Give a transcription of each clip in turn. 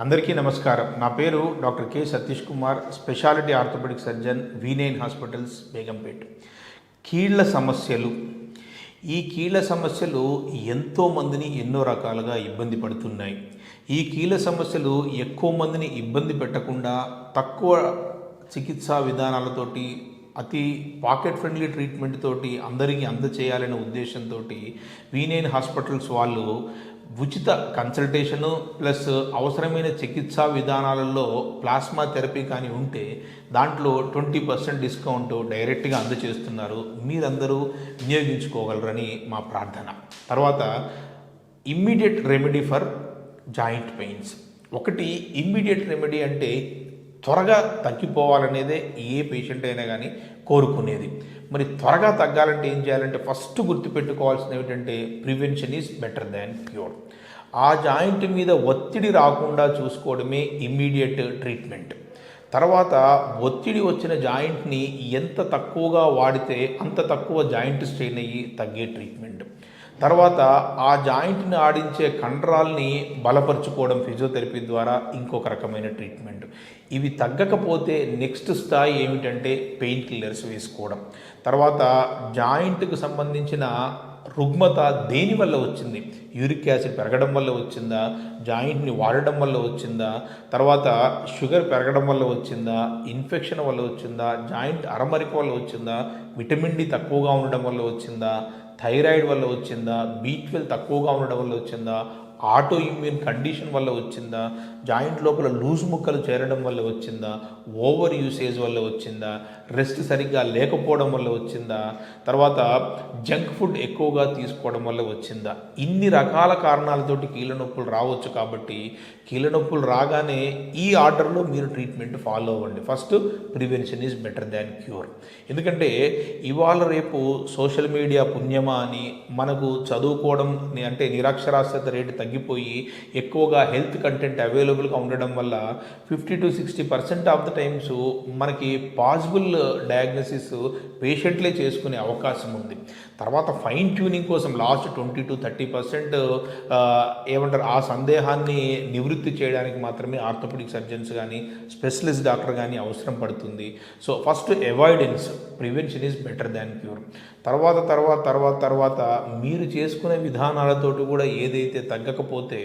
అందరికీ నమస్కారం. నా పేరు doctor K Satish Kumar speciality orthopaedic surgeon V9 hospitals Begumpet. కీళ్ళ సమస్యలు. ఈ కీళ్ళ సమస్యలు ఎంతో మందిని ఎన్నో రకాలుగా ఇబ్బంది పడుతున్నాయి. ఈ కీళ్ళ సమస్యలు ఎక్కువ మందిని ఇబ్బంది పెట్టకుండా తక్కువ చికిత్సా విధానాలతోటి అతి పాకెట్ ఫ్రెండ్లీ ట్రీట్మెంట్ తోటి అందరికీ అందచేయాలనే ఉద్దేశంతో వీనైన్ హాస్పిటల్స్ వాళ్ళు ఉచిత కన్సల్టేషను ప్లస్ అవసరమైన చికిత్సా విధానాలలో ప్లాస్మా థెరపీ కానీ ఉంటే దాంట్లో ట్వంటీ పర్సెంట్ డిస్కౌంట్ డైరెక్ట్గా అందజేస్తున్నారు మీరందరూ వినియోగించుకోగలరని మా ప్రార్థన. తర్వాత immediate remedy for joint pains. ఒకటి ఇమ్మీడియట్ రెమెడీ అంటే త్వరగా తగ్గిపోవాలనేదే ఏ పేషెంట్ అయినా కానీ కోరుకునేది. మరి త్వరగా తగ్గాలంటే ఏం చేయాలంటే ఫస్ట్ గుర్తుపెట్టుకోవాల్సింది ఏమిటంటే prevention is better than cure. ఆ జాయింట్ మీద ఒత్తిడి రాకుండా చూసుకోవడమే ఇమ్మీడియట్ ట్రీట్మెంట్. తర్వాత ఒత్తిడి వచ్చిన జాయింట్ని ఎంత తక్కువగా వాడితే అంత తక్కువ జాయింట్ స్ట్రెయిన్ అయ్యి తగ్గే ట్రీట్మెంట్. తర్వాత ఆ జాయింట్ని ఆడించే కండరాల్ని బలపరుచుకోవడం ఫిజియోథెరపీ ద్వారా ఇంకొక రకమైన ట్రీట్మెంట్. ఇవి తగ్గకపోతే నెక్స్ట్ స్థాయి ఏమిటంటే పెయిన్ కిల్లర్స్ వేసుకోవడం. తర్వాత జాయింట్కు సంబంధించిన రుగ్మత దేని వల్ల వచ్చింది? యూరిక్ యాసిడ్ పెరగడం వల్ల వచ్చిందా? జాయింట్ని వాడడం వల్ల వచ్చిందా? తర్వాత షుగర్ పెరగడం వల్ల వచ్చిందా? ఇన్ఫెక్షన్ వల్ల వచ్చిందా? జాయింట్ అరమరిక వల్ల వచ్చిందా? విటమిన్ డి తక్కువగా ఉండడం వల్ల వచ్చిందా? థైరాయిడ్ వల్ల వచ్చిందా? బీ ట్వెల్వ్ తక్కువగా ఉండడం వల్ల వచ్చిందా? ఆటో ఇమ్యూన్ కండిషన్ వల్ల వచ్చిందా? జాయింట్ లోపల లూజ్ ముక్కలు చేరడం వల్ల వచ్చిందా? ఓవర్ యూసేజ్ వల్ల వచ్చిందా? రెస్ట్ సరిగ్గా లేకపోవడం వల్ల వచ్చిందా? తర్వాత జంక్ ఫుడ్ ఎక్కువగా తీసుకోవడం వల్ల వచ్చిందా? ఇన్ని రకాల కారణాలతోటి కీళ్ళ నొప్పులు రావచ్చు కాబట్టి కీళ్ళ నొప్పులు రాగానే ఈ ఆర్డర్లో మీరు ట్రీట్మెంట్ ఫాలో అవ్వండి. First prevention is better than cure. ఎందుకంటే ఇవాళ రేపు సోషల్ మీడియా పుణ్యమా అని మనకు చదువుకోవడం అంటే నిరక్షరాస్యత రేటు తగ్గిపోయి ఎక్కువగా హెల్త్ కంటెంట్ అవైలబుల్గా ఉండడం వల్ల fifty to sixty percent of the times మనకి పాసిబుల్ డయాగ్నోసిస్ పేషెంట్లే చేసుకునే అవకాశం ఉంది. తర్వాత ఫైన్ ట్యూనింగ్ కోసం last twenty to thirty percent ఏమంటారు ఆ సందేహాన్ని నివృత్తి చేయడానికి మాత్రమే ఆర్థోపెడిక్ సర్జన్స్ కానీ స్పెషలిస్ట్ డాక్టర్ కానీ అవసరం పడుతుంది. So first avoidance prevention is better than cure తర్వాత తర్వాత తర్వాత తర్వాత మీరు చేసుకునే విధానాలతోటి కూడా ఏదైతే తగ్గకపోతే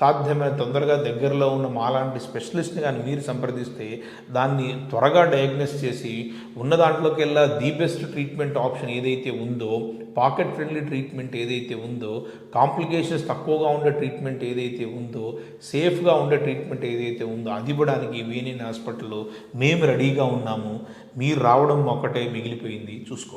సాధ్యమైన తొందరగా దగ్గరలో ఉన్న మాలాంటి స్పెషలిస్ట్ని కానీ మీరు సంప్రదిస్తే దాన్ని త్వరగా డయాగ్నోస్ చేసి ఉన్న దాంట్లోకి వెళ్ళా ది బెస్ట్ ట్రీట్మెంట్ ఆప్షన్ ఏదైతే ఉందో పాకెట్ ఫ్రెండ్లీ ట్రీట్మెంట్ ఏదైతే ఉందో కాంప్లికేషన్స్ తక్కువగా ఉండే ట్రీట్మెంట్ ఏదైతే ఉందో సేఫ్గా ఉండే ట్రీట్మెంట్ ఏదైతే ఉందో అది ఇవ్వడానికి వీనిన్ హాస్పిటల్లో మేము రెడీగా ఉన్నాము. మీరు రావడం ఒక్కటే మిగిలిపోయింది. చూసుకోండి.